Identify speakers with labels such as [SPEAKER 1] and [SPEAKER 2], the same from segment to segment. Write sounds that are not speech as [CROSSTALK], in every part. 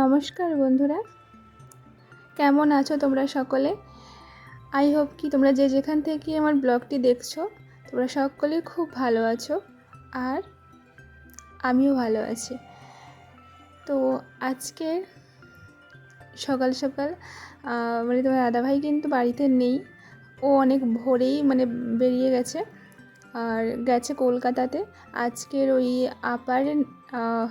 [SPEAKER 1] নমস্কার বন্ধুরা। কেমন আছো তোমরা সকলে? আই হোপ কি তোমরা যে যেখান থেকে আমার ব্লগটি দেখছ তোমরা সকলে খুব ভালো আছো আর আমিও ভালো আছি। তো আজকে সকাল সকাল মানে তোমার দাদাভাই কিন্তু বাড়িতে নেই। ও অনেক ভোরেই মানে বেরিয়ে গেছে আর গেছে কলকাতাতে। আজকের ওই আপারের আহ,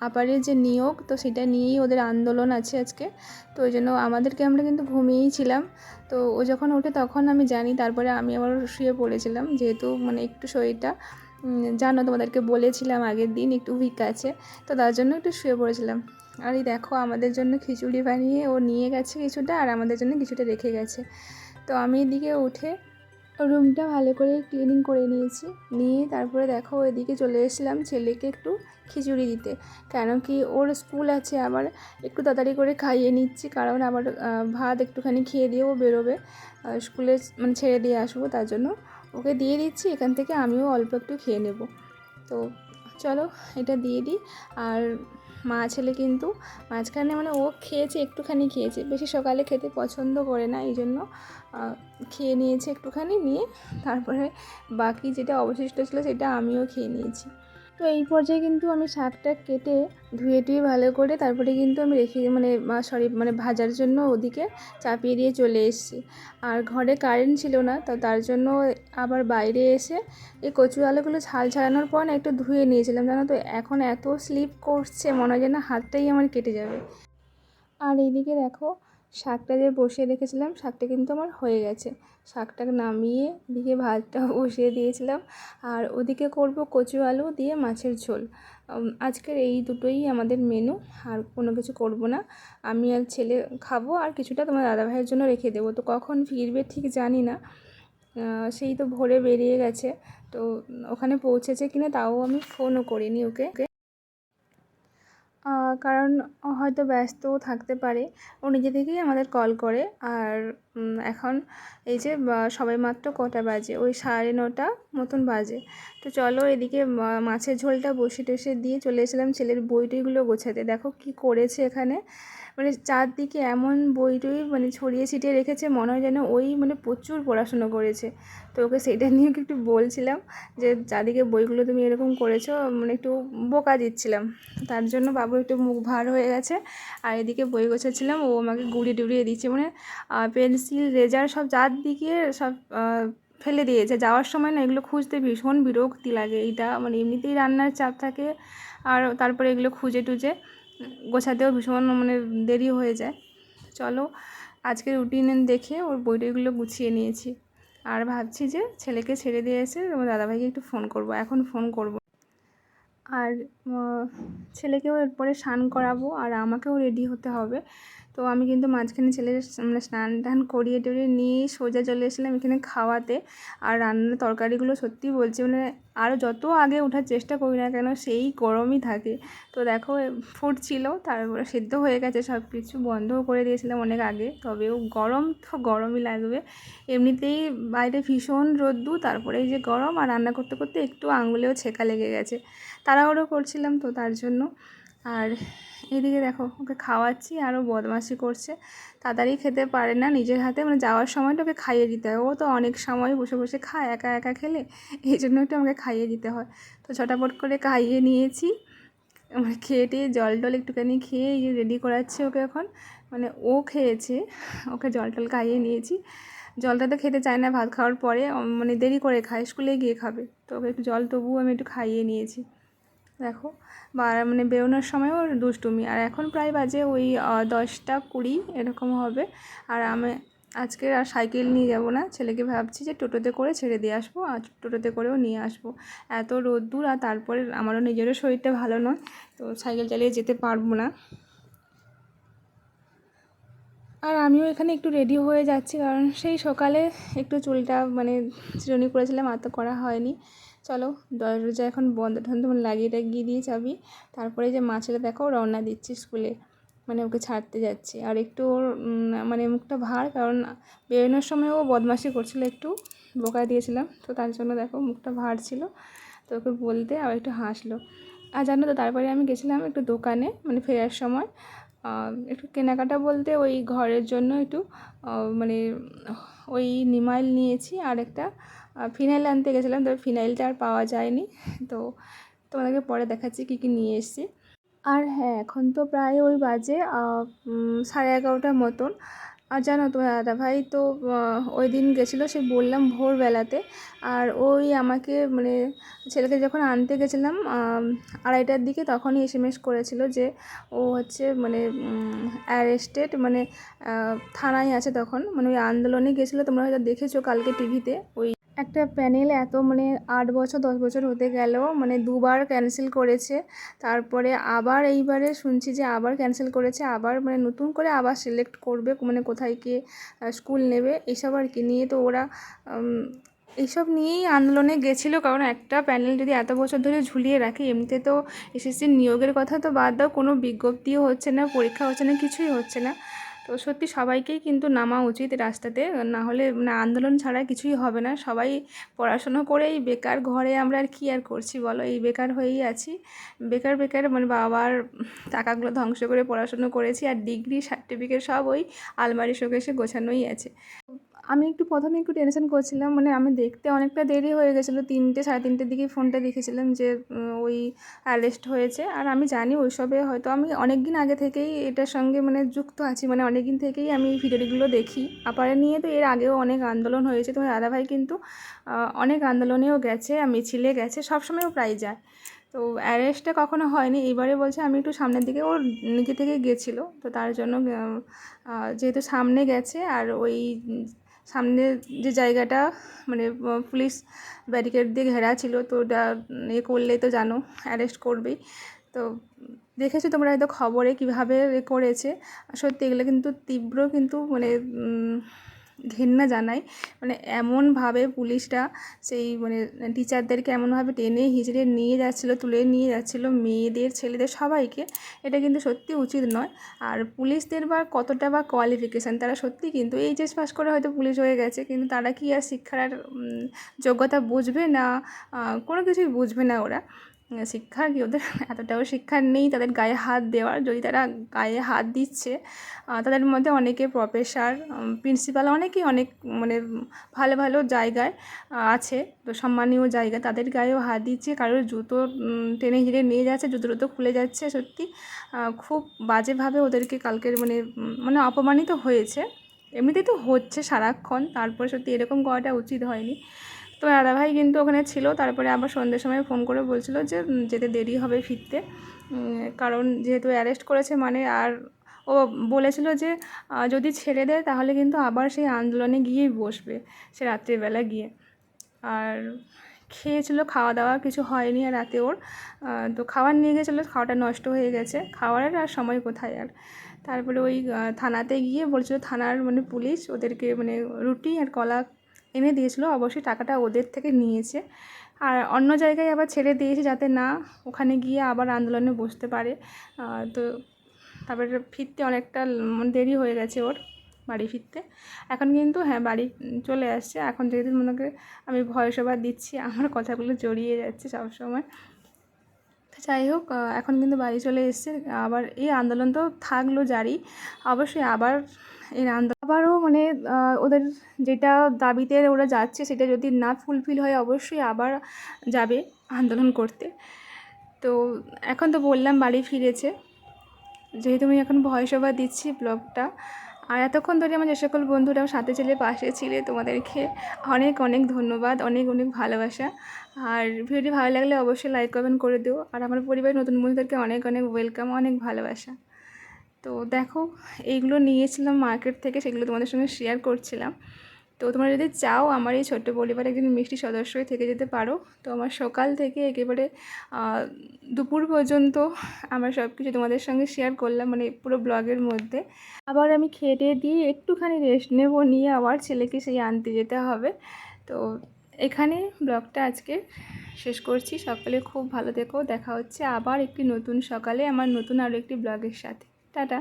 [SPEAKER 1] আপারের যে নিয়োগ, তো সেটা নিয়েই ওদের আন্দোলন আছে আজকে। তো ওই জন্য আমাদেরকে আমরা কিন্তু ঘুমিয়েই ছিলাম। তো ও যখন ওঠে তখন আমি জানি, তারপরে আমি আবার শুয়ে পড়েছিলাম। যেহেতু মানে একটু শরীরটা জানো তোমাদেরকে বলেছিলাম আগের দিন, একটু উইক আছে। তো তার জন্য একটু শুয়ে পড়েছিলাম। আর এই দেখো, আমাদের জন্য খিচুড়ি বানিয়ে ও নিয়ে গেছে কিছুটা, আর আমাদের জন্য কিছুটা রেখে গেছে। তো আমি এদিকে উঠে রুমটা ভালো করে ক্লিনিং করে নিয়েছি। নিয়ে তারপরে দেখো এদিকে চলে এসেছিলাম ছেলেকে একটু খিচুড়ি দিতে। কেন কি ওর স্কুল আছে, আবার একটু তাড়াতাড়ি করে খাইয়ে নিচ্ছি, কারণ আবার ভাত একটুখানি খেয়ে দিয়েও বেরোবে। স্কুলে মানে ছেড়ে দিয়ে আসব, তার জন্য ওকে দিয়ে দিচ্ছি, এখান থেকে আমিও অল্প একটু খেয়ে নেব। তো চলো এটা দিয়ে দিই। আর মা ছেলে কিন্তু মাঝখানে মানে ও খেয়েছে, একটুখানি খেয়েছে। বেশি সকালে খেতে পছন্দ করে না, এই জন্য খেয়ে নিয়েছে একটুখানি, নিয়ে তারপরে বাকি যেটা অবশিষ্ট ছিল সেটা আমিও খেয়ে নিয়েছি। তো এই পর্যায়ে কিন্তু আমি শাকটা কেটে ধুয়ে টুয়ে ভালো করে তারপরে কিন্তু আমি রেখে মানে সরি মানে ভাজার জন্য ওদিকে চাপিয়ে দিয়ে চলে এসেছি। আর ঘরে কারেন্ট ছিল না, তো তার জন্য আবার বাইরে এসে এই কচু আলুগুলো ছাল ছাড়ানোর পর না একটু ধুয়ে নিয়েছিলাম, জানো তো? এখন এত স্লিপ করছে, মনে হয় যেন হাতটাই আমার কেটে যাবে। আর এইদিকে দেখো শাকটা যে বসিয়ে রেখেছিলাম, শাকটা কিন্তু আমার হয়ে গেছে। শাকটা নামিয়ে এদিকে ভাতটা [LAUGHS] বসিয়ে দিয়েছিলাম। আর ওদিকে করব কচু আলু দিয়ে মাছের ঝোল। আজকের এই দুটোই আমাদের মেনু আর কোনো কিছু করব না। আমি আর ছেলে খাব, আর কিছুটা তোমার দাদাভাইয়ের জন্য রেখে দেবো। তো কখন ফিরবে ঠিক জানি না। সেই তো ভোরে বেরিয়ে গেছে। তো ওখানে পৌঁছেছে কিনা, তাও আমি ফোনও করিনি ওকে। কারণ হয়তো ব্যস্তও থাকতে পারে। ও নিজে থেকেই আমাদের কল করে। আর এখন এই যে সবাই মাত্র কটা বাজে, ওই সাড়ে নটা মতন বাজে। তো চলো এদিকে মাছের ঝোলটা বসে টসে দিয়ে চলে এসেছিলাম ছেলের বই টইগুলো গোছাতে। দেখো কি করেছে এখানে। মানে চারদিকে এমন বই টই মানে ছড়িয়ে ছিটিয়ে রেখেছে, মনে হয় যেন ওই মানে প্রচুর পড়াশুনো করেছে। তো ওকে সেটা নিয়ে একটু বলছিলাম যে, চারদিকে বইগুলো তুমি এরকম করেছ মানে একটু বোকা দিচ্ছিলাম। তার জন্য বাবু একটু মুখ ভার হয়ে গেছে। আর এদিকে বই গোছাচ্ছিলাম, ও আমাকে গুড়িয়ে ডুড়িয়ে দিচ্ছে। মানে পেন্সিল, রেজার সব চারদিকে সব ফেলে দিয়েছে। যাওয়ার সময় না এগুলো খুঁজতে ভীষণ বিরক্তি লাগে। এইটা মানে এমনিতেই রান্নার চাপ থাকে। আর তারপরে এগুলো খুঁজে টুজে গোছাতেও ভীষণ মানে দেরি হয়ে যায়। চলো আজকে রুটিন দেখে ওর বইটাগুলো গুছিয়ে নিয়েছি। আর ভাবছি যে ছেলেকে ছেড়ে দিয়ে এসে আমার দাদাভাইকে একটু ফোন করব, এখন ফোন করব। আর ছেলেকেও এরপরে স্নান করাবো আর আমাকেও রেডি হতে হবে। তো আমি কিন্তু মাঝখানে ছেলের মানে স্নান টান করিয়ে টরিয়ে নিয়ে সোজা চলে এসেছিলাম এখানে খাওয়াতে। আর রান্নার তরকারিগুলো সত্যি বলছি মানে আরও যত আগে ওঠার চেষ্টা করি না কেন সেই গরমই থাকে। তো দেখো ফুটছিল, তারপরে সেদ্ধ হয়ে গেছে সব কিছু বন্ধও করে দিয়েছিলাম অনেক আগে, তবেও গরম তো গরমই লাগবে। এমনিতেই বাইরে ভীষণ রোদ্দু তারপরে এই যে গরম আর রান্না করতে করতে একটু আঙুলেও ছেঁকা লেগে গেছে। তাড়াহুড়ো করছিলাম তো তার জন্য। আর এদিকে দেখো, ওকে খাওয়াচ্ছি, আরও বদমাশি করছে। তাড়াতাড়ি খেতে পারে না নিজের হাতে মানে যাওয়ার সময়টা ওকে খাইয়ে দিতে হয়। ও তো অনেক সময় বসে বসে খায়, একা একা খেলে, এই জন্য একটু আমাকে খাইয়ে দিতে হয়। তো ছটাপট করে খাইয়ে নিয়েছি। মানে খেয়ে টেয়ে জল টল একটুখানি খেয়ে রেডি করাচ্ছি ওকে এখন। মানে ও খেয়েছে, ওকে জল টল খাইয়ে নিয়েছি। জলটা তো খেতে চায় না, ভাত খাওয়ার পরে মানে দেরি করে খায়, স্কুলে গিয়ে খাবে। তো ওকে একটু জল তবুও আমি একটু খাইয়ে নিয়েছি। দেখো। বা মানে বেরোনোর সময়ও দুষ্টুমি। আর এখন প্রায় বাজে ওই দশটা কুড়ি, এরকম হবে। আর আমি আজকে আর সাইকেল নিয়ে যাব না। ছেলেকে ভাবছি যে টোটোতে করে ছেড়ে দিয়ে আসব আর টোটোতে করেও নিয়ে আসব। এত রোদ্দুর আর তারপরে আমারও নিজেরও শরীরটা ভালো নয়। তো সাইকেল চালিয়ে যেতে পারব না। আর আমিও এখানে একটু রেডি হয়ে যাচ্ছি। কারণ সেই সকালে একটু চুলটা মানে চিরুনি করেছিলাম আর তো করা হয়নি। চলো দরজা এখন বন্ধ টন্ধ মানে লাগিয়ে টাগিয়ে দিয়ে যাবি তারপরে যে মাছেরা দেখো রওনা দিচ্ছি স্কুলে মানে ওকে ছাড়তে যাচ্ছি। আর একটু ওর মানে মুখটা ভার কারণ বেরোনোর সময় ও বদমাশি করছিল একটু, বোকা দিয়েছিলাম তো তার জন্য দেখো মুখটা ভার ছিল। তো ওকে বলতে আবার একটু হাসলো। আর জানো তো, তারপরে আমি গেছিলাম একটু দোকানে মানে ফেরার সময়। একটু কেনাকাটা বলতে ওই ঘরের জন্য একটু মানে ওই নিমাইল নিয়েছি আর একটা ফিনাইল আনতে গেছিলাম, তবে ফিনাইলটা আর পাওয়া যায়নি। তো তোমাদেরকে পরে দেখাচ্ছি কী কী নিয়ে এসেছি। আর হ্যাঁ এখন তো প্রায় ওই বাজে সাড়ে এগারোটার মতন। আর জানো তো দাদা ভাই তো ওই দিন গেছিল সে বললাম ভোরবেলাতে। আর ওই আমাকে মানে ছেলেকে যখন আনতে গেছিলাম আড়াইটার দিকে তখনই এস এম এস করেছিল যে ও হচ্ছে মানে অ্যারেস্টেড মানে থানায় আছে তখন। মানে ওই আন্দোলনে গেছিল, তোমরা হয়তো দেখেছ কালকে টিভিতে ওই একটা প্যানেল এত মানে আট বছর, দশ বছর হতে গেলেও মানে দুবার ক্যান্সেল করেছে। তারপরে আবার এইবারে শুনছি যে আবার ক্যান্সেল করেছে, আবার মানে নতুন করে আবার সিলেক্ট করবে মানে কোথায় কে স্কুল নেবে এইসব আর কি নিয়ে তো ওরা এইসব নিয়েই আন্দোলনে গেছিল। কারণ একটা প্যানেল যদি এত বছর ধরে ঝুলিয়ে রাখে, এমনিতে তো এসএসসির নিয়োগের কথা তো বাদ দাও, কোনো বিজ্ঞপ্তিও হচ্ছে না, পরীক্ষা হচ্ছে না, কিছুই হচ্ছে না। তো সত্যি সবাইকেই কিন্তু নামা উচিত রাস্তাতে। না হলে মানে আন্দোলন ছাড়া কিছুই হবে না। সবাই পড়াশুনো করেই বেকার ঘরে আমরা আর কী আর করছি বলো? এই বেকার হয়েই আছি। বেকার বেকার মানে বাবার টাকাগুলো ধ্বংস করে পড়াশুনো করেছি আর ডিগ্রি, সার্টিফিকেট সব ওই আলমারি শোকেসে গোছানোই আছে। আমি একটু প্রথমে একটু টেনশন করছিলাম মানে আমি দেখতে অনেকটা দেরি হয়ে গেছিল, তিনটে সাড়ে তিনটের দিকে ফোনটা দেখেছিলাম যে ওই অ্যারেস্ট হয়েছে। আর আমি জানি ওইসবে হয়তো আমি অনেক দিন আগে থেকেই এটার সঙ্গে মানে যুক্ত আছি মানে অনেক দিন থেকেই আমি এই ভিডিওগুলো দেখি। আপারে নিয়ে তো এর আগেও অনেক আন্দোলন হয়েছে, তোমার দাদাভাই কিন্তু অনেক আন্দোলনেও গেছে, মিছিলে গেছে, সবসময়ও প্রায় যায়। তো অ্যারেস্টটা কখনো হয়নি, এইবারে বলছে আমি একটু সামনের দিকে ওর নিজে থেকে গেছিল, তো তার জন্য যেহেতু সামনে গেছে, আর ওই সামনে যে জায়গাটা মানে পুলিশ ব্যারিকেড দিয়ে ঘেরা ছিল, তো ওটা এ করলেই তো জানো অ্যারেস্ট করবেই। তো দেখেছ তোমরা হয়তো খবরে কীভাবে এ করেছে? সত্যি এগুলো কিন্তু তীব্র কিন্তু মানে ঘেন্না জানাই মানে এমনভাবে পুলিশরা সেই মানে টিচারদেরকে এমনভাবে টেনে হিচড়ে নিয়ে যাচ্ছিল, তুলে নিয়ে যাচ্ছিল মেয়েদের, ছেলেদের, সবাইকে। এটা কিন্তু সত্যি উচিত নয়। আর পুলিশদের বা কতটা বা কোয়ালিফিকেশান তারা সত্যি কিন্তু এইচএস পাস করে হয়তো পুলিশ হয়ে গেছে, কিন্তু তারা কি আর শিক্ষার যোগ্যতা বুঝবে না? কোনো কিছুই বুঝবে না ওরা। শিক্ষা কি ওদের? এতটাও শিক্ষা নেই তাদের গায়ে হাত দেওয়ার। যদি তারা গায়ে হাত দিচ্ছে তাদের মধ্যে অনেকে প্রফেসর প্রিন্সিপাল অনেকেই অনেক মানে ভালো ভালো জায়গায় আছে। তো সম্মানীয় জায়গা। তাদের গায়েও হাত দিচ্ছে। কারোর জুতো টেনে হিঁড়ে নিয়ে যাচ্ছে, জুতো টুতো খুলে যাচ্ছে। সত্যি খুব বাজেভাবে ওদেরকে কালকের মানে মানে অপমানিত হয়েছে। এমনিতেই তো হচ্ছে সারাক্ষণ। তারপরে সত্যি এরকম করাটা উচিত হয়নি। তো দাদাভাই কিন্তু ওখানে ছিল, তারপরে আবার সন্ধ্যের সময় ফোন করে বলছিল যে যেতে দেরি হবে ফিরতে। কারণ যেহেতু অ্যারেস্ট করেছে মানে আর ও বলেছিল যে যদি ছেড়ে দেয়, তাহলে কিন্তু আবার সেই আন্দোলনে গিয়েই বসবে, সে রাত্রিবেলা গিয়ে। আর খেয়েছিল খাওয়া দাওয়া কিছু হয়নি আর রাতে ওর। তো খাবার নিয়ে গেছিল, খাওয়াটা নষ্ট হয়ে গেছে। খাওয়ার আর সময় কোথায় আর? তারপরে ওই থানাতে গিয়ে বলছিল, থানার মানে পুলিশ, ওদেরকে মানে রুটি আর কলা এনে দিয়েছিল, অবশ্যই টাকাটা ওদের থেকে নিয়েছে। আর অন্য জায়গায় আবার ছেড়ে দিয়েছে যাতে না ওখানে গিয়ে আবার আন্দোলনে বসতে পারে। তো তারপরে ফিরতে অনেকটা দেরি হয়ে গেছে ওর বাড়ি ফিরতে। এখন কিন্তু হ্যাঁ বাড়ি চলে আসছে। এখন যেহেতু মনে আমি ভয়েস ওভার দিচ্ছি, আমার কথাগুলো জড়িয়ে যাচ্ছে সবসময়। যাই হোক এখন কিন্তু বাড়ি চলে এসছে। আবার এই আন্দোলন তো থাকল জারি। অবশ্যই আবার এই আন্দোলন আবারও মানে ওদের যেটা দাবিতে ওরা যাচ্ছে সেটা যদি না ফুলফিল হয় অবশ্যই আবার যাবে আন্দোলন করতে। তো এখন তো বললাম বাড়ি ফিরেছে। যেহেতু আমি এখন ভয়েস ওভার দিচ্ছি ব্লগটা, আর এতক্ষণ ধরে আমার যে সকল বন্ধুরাও সাথে ছেলে, পাশে ছিলে, তোমাদেরকে অনেক অনেক ধন্যবাদ, অনেক অনেক ভালোবাসা। আর ভিডিওটি ভালো লাগলে অবশ্যই লাইক কমেন্ট করে দিও। আর আমার পরিবারের নতুন বন্ধুদেরকে অনেক অনেক ওয়েলকাম অনেক ভালোবাসা। তো দেখো এইগুলো নিয়েছিলাম মার্কেট থেকে, সেগুলো তোমাদের সঙ্গে শেয়ার করছিলাম। তো তোমরা যদি চাও আমার এই ছোট্ট পরিবারে একজন মিষ্টি সদস্যই থেকে যেতে পারো। তো আমার সকাল থেকে একেবারে দুপুর পর্যন্ত আমার সব কিছু তোমাদের সঙ্গে শেয়ার করলাম মানে পুরো ব্লগের মধ্যে। আবার আমি খেটে দিয়ে একটুখানি রেস্ট নেব, নিয়ে আবার ছেলেকে সেই আনতে যেতে হবে। তো এখানে ব্লগটা আজকে শেষ করছি। সকালে খুব ভালো থেকো, দেখা হচ্ছে আবার একটি নতুন সকালে, আমার নতুন আরও একটি ব্লগের সাথে। टाटा।